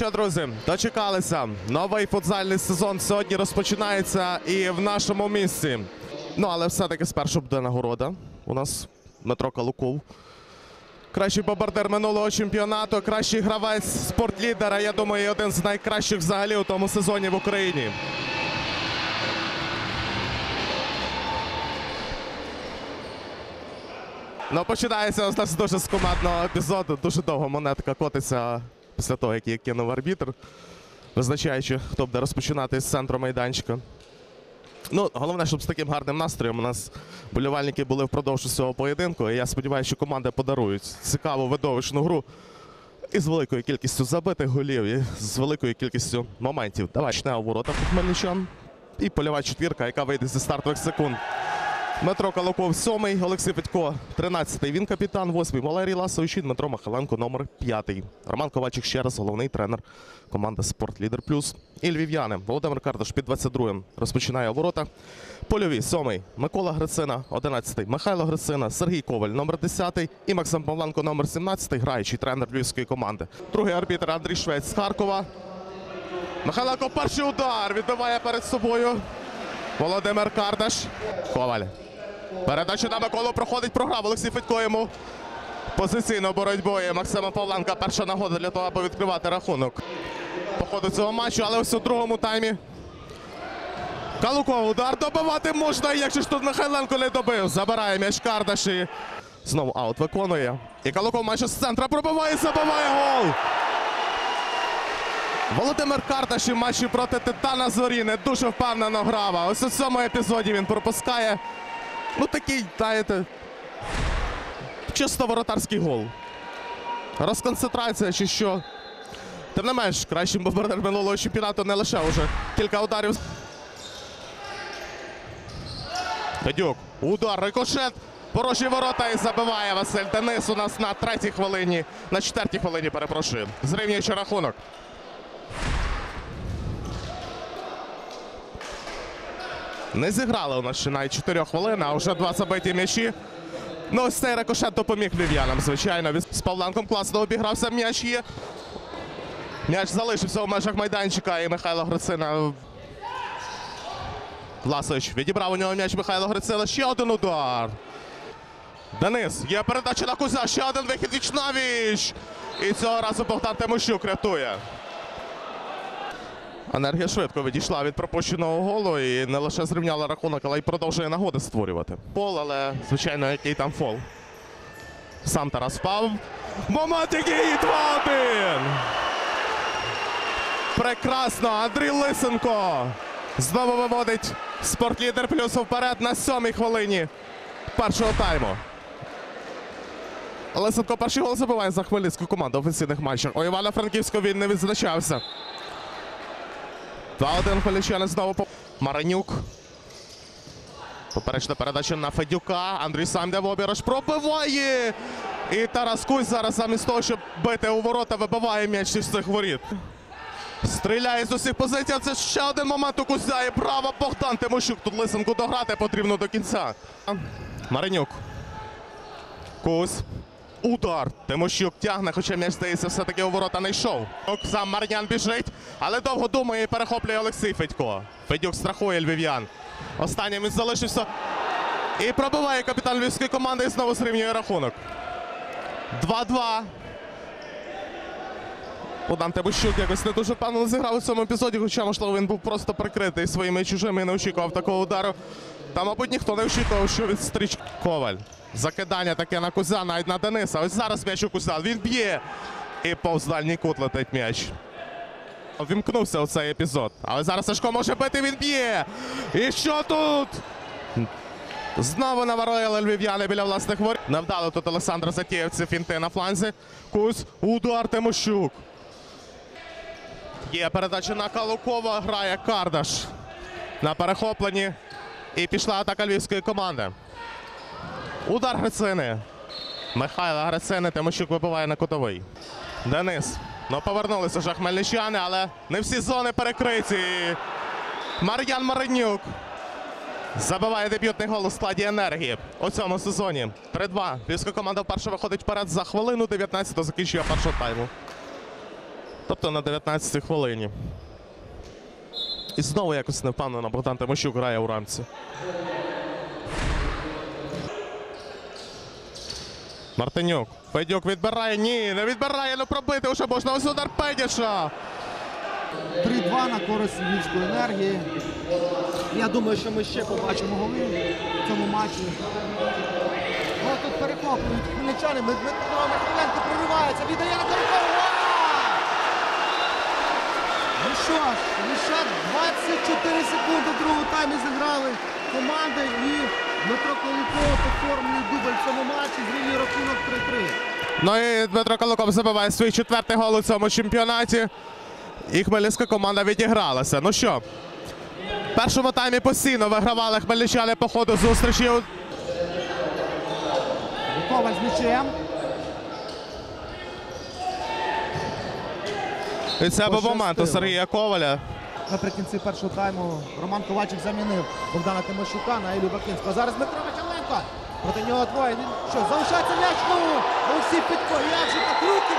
Що, друзі, дочекалися. Новий футзальний сезон сьогодні розпочинається і в нашому місці. Ну, але все-таки спершу буде нагорода. У нас Дмитро Калуков. Кращий бомбардир минулого чемпіонату, кращий гравець спортлідера. Я думаю, один з найкращих взагалі у тому сезоні в Україні. Ну, починається у нас дуже з епізоду. Дуже довго монетка котиться після того, як її кинув арбітр, визначаючи, хто буде розпочинати з центру майданчика. Ну, головне, щоб з таким гарним настроєм у нас болівальники були впродовж цього поєдинку. І я сподіваюся, що команди подарують цікаву видовищну гру і з великою кількістю забитих голів, і з великою кількістю моментів. Давай почне у ворота хмельничан. І польова четвірка, яка вийде зі стартових секунд. Дмитро Калаков, сьомий, Олексій Федько, 13-й. Він капітан, восьмий. Валерій Ласович Дмитро Михайленко, номер п'ятий. Роман Ковальчик ще раз, головний тренер команди Спорт Лідер Плюс. І львів'яни. Володимир Кардаш під 22-м розпочинає у ворота. Польові, сьомий. Микола Грицина, 11-й. Михайло Грицина, Сергій Коваль, номер 10-й. І Максим Павленко, номер 17-й, граючий тренер львівської команди. Другий арбітр Андрій Швець з Харкова. Михайленко перший удар відбиває перед собою. Володимир Кардаш. Коваль. Передача на Миколу проходить програв. Олексій Федько йому позиційно боротьбою Максима Павленка. Перша нагода для того, аби відкривати рахунок по ходу цього матчу. Але ось у другому таймі Калуков удар добивати можна. Як же ж тут Михайленко не добив? Забирає м'яч Кардаш і знову аут виконує. І Калуков майже з центра пробиває, забиває гол. Володимир Кардаш і матчі проти Титана Зорі не дуже впевнено грав. Ось у цьому епізоді він пропускає. Ну такий, знаєте, чисто воротарський гол. Розконцентрація чи що. Тим не менш, кращим бомбардир минулого чемпіонату не лише вже кілька ударів. Федюк. Удар, рикошет. Порожні ворота і забиває Василь Денис у нас на третій хвилині, на четвертій хвилині, перепрошую. Зрівнюючи рахунок. Не зіграли у нас ще навіть 4 хвилини, а вже два забиті м'ячі. Ну, ось цей рикошет допоміг львів'янам, звичайно. З Павленком класно обігрався м'яч є. М'яч залишився у межах майданчика і Михайло Грицина. Власович відібрав у нього м'яч Михайло Грицина. Ще один удар. Денис, є передача на Кузя, ще один вихід віч навіч. І цього разу Богдан Тимощук рятує. Енергія швидко відійшла від пропущеного голу і не лише зрівняла рахунок, але й продовжує нагоди створювати. Пол, але звичайно, який там фол. Сам Тарас впав. Момент який 2-1. Прекрасно. Андрій Лисенко знову виводить спортлідер плюс вперед на сьомій хвилині першого тайму. Лисенко перший гол забиває за хмельницьку команду в офіційних матчах. У Івана Франківського він не відзначався. 2-1 хмельничани знову по Маранюк. Поперечна передача на Федюка. Андрій сам йде в обірош. Пробиває! І Тарас Кузь зараз замість того, щоб бити у ворота, вибиває м'яч із цих воріт. Стріляє з усіх позицій. Це ще один момент у Кузя. І право Богдан Тимощук. Тут Лисенку дограти потрібно до кінця. Маринюк. Кузь. Удар. Тимощук тягне, хоча м'яч здається, все-таки у ворота не йшов. Сам Марнян біжить, але довго думає і перехоплює Олексій Федько. Федюк страхує львів'ян. Останнім він залишився. І пробиває капітан львівської команди і знову зрівнює рахунок. 2-2. Богдан Тимощук якось не дуже впевнено зіграв у цьому епізоді, хоча, можливо, він був просто прикритий своїми чужими і не очікував такого удару. Та, мабуть, ніхто не очікував, що від стріч Коваль. Закидання таке на Кузя, навіть на Дениса. Ось зараз м'яч у Кузя. Він б'є. І повз дальній кут летить м'яч. Вімкнувся у цей епізод. Але зараз Сашко може бити, він б'є. І що тут? Знову наварили львів'яни біля власних воріт. Невдало тут Олександр Затєєв ці фінти на фланзі. Кузь, удар Тимощук. Є передача на Калукова, грає Кардаш на перехопленні. І пішла атака львівської команди. Удар Грицини. Михайла Грицини, Тимощук вибиває на кутовий. Денис. Ну, повернулися вже хмельничани, але не всі зони перекриті. Мар'ян Маринюк. Забиває дебютний гол у складі енергії у цьому сезоні. 3-2. Львівська команда вперше виходить вперед за хвилину 19 до закінчення першого тайму. Тобто на 19 хвилині. І знову якось не впевнено Богдан Тимощук грає у рамці. Мартинюк. Федюк відбирає. Ні, не відбирає, ну пробити вже можна. Ось удар Педіша. 3-2 на користь львівської енергії. Я думаю, що ми ще побачимо голи в цьому матчі. Ну, тут перехоплюють хмельничани. Дмитро Михайленко проривається, віддає на Куликова. Ну що ж, лише 24 секунди в другому таймі зіграли команди і Дмитро Куликов оформлює дубль в цьому матчі, зрівнює рахунок 3-3. Ну і Дмитро Калуков забиває свій четвертий гол у цьому чемпіонаті. І хмельницька команда відігралася. Ну що, в першому таймі постійно вигравали хмельничани по ходу зустрічі. Коваль з м'ячем. І це був момент у Сергія Коваля. Наприкінці першого тайму Роман Ковальчик замінив Богдана Тимощука на Ілю Бакинського. Зараз Дмитро Михайленко. Проти нього двоє. Він що, залишається м'яч знову. Олексій Петько. Як же так руки?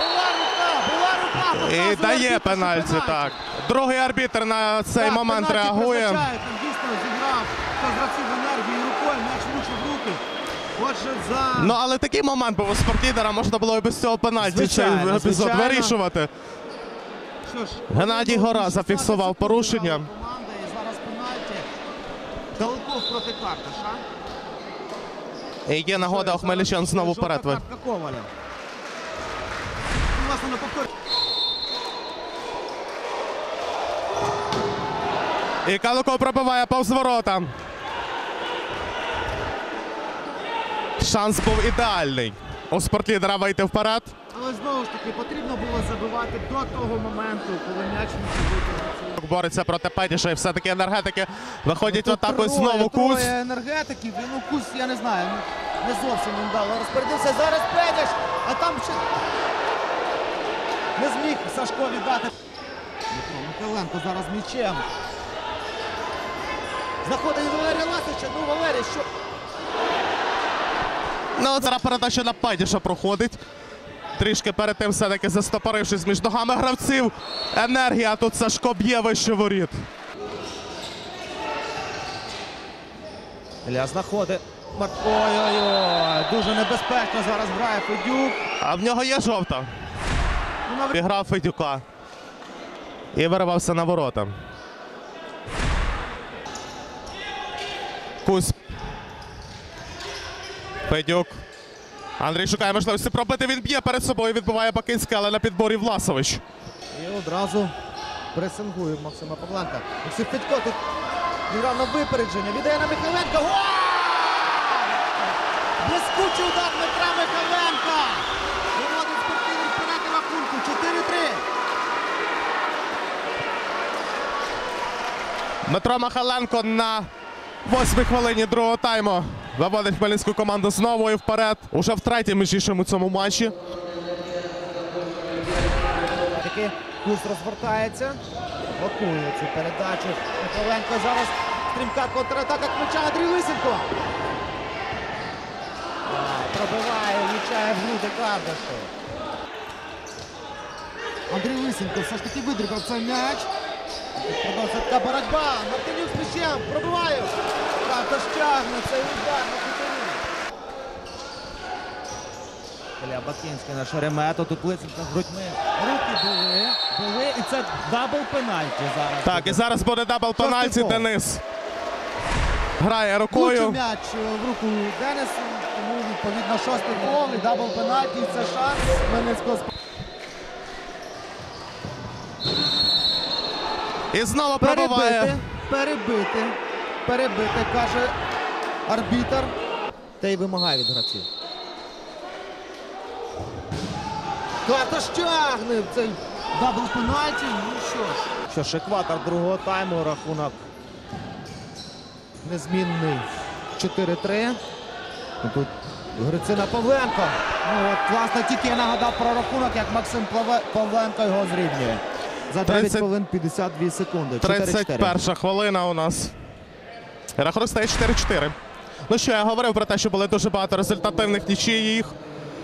Була рука, була рука. І дає пенальті, так. Другий арбітр на цей Так, момент реагує. Там дійсно зіграв гравців енергії рукою. М'яч влучив в руки. Отже, за... Ну але такий момент був у спортлідера, можна було і без цього пенальті цей епізод вирішувати. Геннадій Гора зафіксував порушення. Далеков проти Карташа. І є нагода у хмельничан знову Жовта вперед. ви- картка Коваля. Власне, на повтор. І Калуков пробиває повз ворота. Шанс був ідеальний. У спортлідера вийти вперед. Але знову ж таки потрібно було забивати до того моменту, коли м'яч не. Бореться проти Петіша і все-таки енергетики виходять в атаку і Троє- знову кус. Троє енергетиків. Ну, кус, я не знаю, ну, не зовсім їм дало. Розпорядився зараз Педяш, а там ще не зміг Сашко віддати. Дмитро Михайленко зараз м'ячем. Знаходить Валерія Ласича. Ну, Валерій, що? Ну, от зараз передача на Петіша проходить. Трішки перед тим все-таки застопорившись між ногами гравців. Енергія тут Сашко б'є вище воріт. Ілля знаходить. Ой-ой-ой, дуже небезпечно зараз грає Федюк. А в нього є жовта. Ну, Федюка. І виривався на ворота. Кузь. Федюк. Андрій шукає можливості пробити. Він б'є перед собою. Відбиває Бакинський, але на підборі Власович. І одразу пресингує Максима Павленка. Максим Федько тут на випередження. Віддає на Михайленка. Гол! Блискучий удар Дмитра Михайленка. Виводить спортивний вперед і рахунку. 4-3. Дмитро Махаленко на восьмій хвилині другого тайму виводить хмельницьку команду знову і вперед. Уже втретє між у цьому матчі. Таки курс розвертається. Блокує цю передачу. Михайленко зараз стрімка контратака Кмича Андрій Лисенко. Пробиває, влучає в груди Кардашу. Андрій Лисенко все ж таки видрібав цей м'яч. Продовжується така боротьба. Мартинюк з м'ячем. Пробиває. Карташ тягне цей удар на кутові. Ілля Бакінський на шеремето. Тут Лисенко з грудьми. Руки були. Були. І це дабл пенальті зараз. Так, і зараз буде дабл пенальті. Денис грає рукою. м'яч е, в руку Денису, тому відповідно шостий гол і дабл пенальті. Це шанс Хмельницького. І знову пробиває. Перебити, перебити, перебити, каже арбітер. Та й вимагає від гравців. Карташ тягне цей дабл пенальті. Ну що ж. Що ж, екватор другого тайму, рахунок незмінний 4-3. Ну, Тут Грицина Павленко. Ну от, власне, тільки я нагадав про рахунок, як Максим Павленко його зрівнює. За 9 30 хвилин 52 секунди. 31 хвилина у нас. Рахунок стає 4-4. Ну що, я говорив про те, що були дуже багато результативних нічиїх.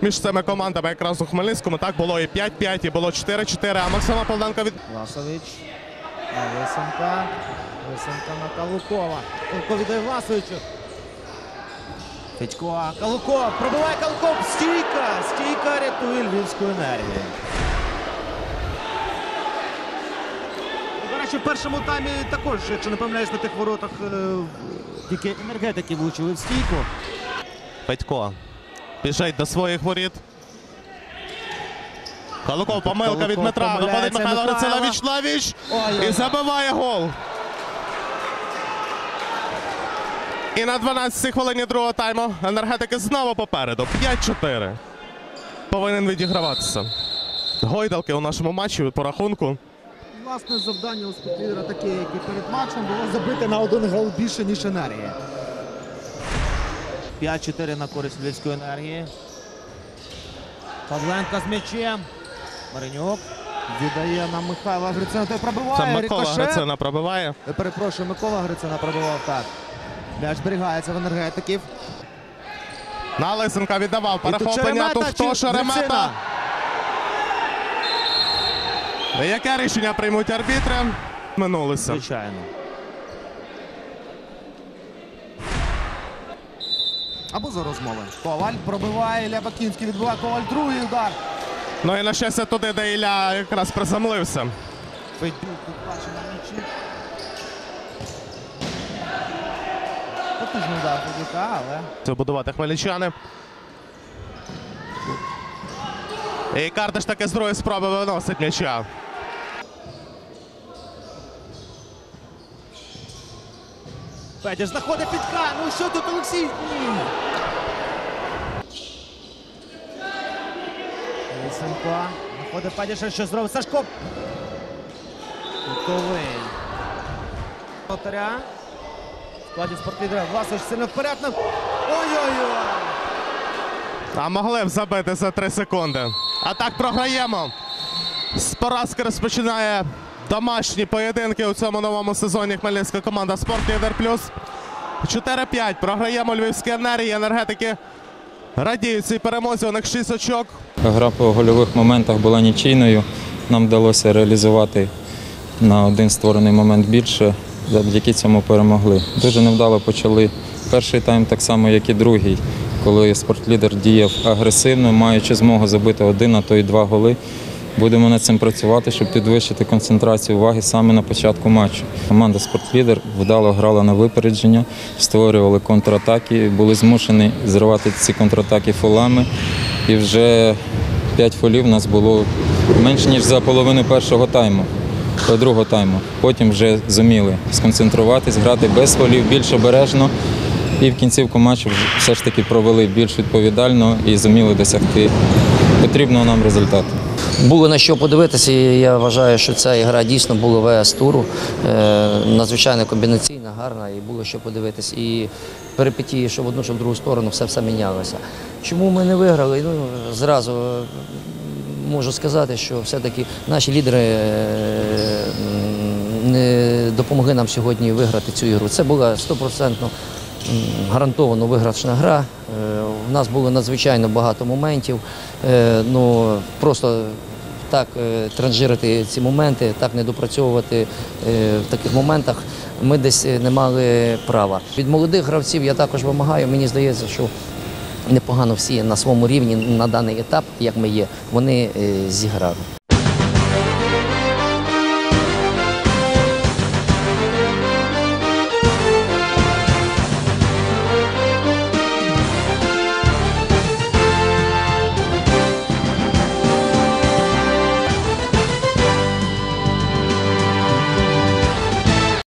між цими командами якраз у Хмельницькому. Так було і 5-5, і було 4-4, а Максима Павленка від Власович. Лисенка. Лисенка на Калукова. Калуков віддає Власовичу. Федько. Калуков. Пробиває Калуков. Стійка. Стійка рятує Львівську енергію. Речі, в першому таймі також, якщо не помиляюсь, на тих воротах е, тільки енергетики влучили в стійку. Федько. Біжить до своїх воріт. Калуков, помилка від Дмитра. Виходить Михайло Михайло. Грицелевич Лавіч і забиває гол. І на 12-й хвилині другого тайму енергетики знову попереду. 5-4. Повинен відіграватися. Гойдалки у нашому матчі по рахунку. Власне завдання у спортлідера таке, як і перед матчем, було забити на один гол більше, ніж енергія. 5-4 на користь Львівської енергії. Павленко з м'ячем. Маринюк віддає на Михайла Грицина. Той пробиває. Це Микола рикошет. Грицина пробиває. Перепрошую, Микола Грицина пробивав так. М'яч зберігається в енергетиків. На Лисенка віддавав. Перехоплення. Чи Шеремета? Яке рішення приймуть арбітри? Минулися. Звичайно. Або за розмови. Коваль пробиває, Ілля Бакінський відбиває Коваль. Другий удар. Ну і на щастя туди, де Ілля якраз приземлився. Федюк тут бачить на м'ячі. Потужний удар Федюка, але Це будувати хмельничани. І Карташ таки з другої спроби виносить м'яча. Федя знаходить підка. Ну що тут Олексій? Лисенко. Знаходить Федя, що зробить Сашко. Кутовий. Вратаря. В складі спортлідера Власович сильно вперед. Ой-ой-ой. А могли б забити за 3 секунди. А так програємо. З розпочинає домашні поєдинки у цьому новому сезоні хмельницька команда Спорт Лідер Плюс. 4-5. Програємо Львівські енергії. Енергетики радіють цій перемозі. У них 6 очок. Гра по гольових моментах була нічийною. Нам вдалося реалізувати на один створений момент більше. Завдяки цьому перемогли. Дуже невдало почали перший тайм, так само, як і другий, коли спортлідер діяв агресивно, маючи змогу забити один, а то й два голи. Будемо над цим працювати, щоб підвищити концентрацію уваги саме на початку матчу. Команда Спортлідер вдало грала на випередження, створювали контратаки, були змушені зривати ці контратаки фолами. І вже п'ять фолів у нас було менше, ніж за половину першого тайму, е, другого тайму. Потім вже зуміли сконцентруватись, грати без фолів, більш обережно. І в кінцівку матчу все ж таки провели більш відповідально і зуміли досягти потрібного нам результату. Було на що подивитися, і я вважаю, що ця ігра дійсно була ВС туру. Е, надзвичайно комбінаційна, гарна, і було що подивитись. І перипетії, що в одну, що в другу сторону, все все мінялося. Чому ми не виграли? Ну, зразу е, можу сказати, що все-таки наші лідери е, не допомогли нам сьогодні виграти цю ігру. Це була стопроцентно гарантовано виграшна гра. У нас було надзвичайно багато моментів. Ну, просто так е, транжирити ці моменти, так не допрацьовувати е, в таких моментах. Ми десь е, не мали права. Від молодих гравців я також вимагаю. Мені здається, що непогано всі на своєму рівні на даний етап, як ми є, вони зіграли.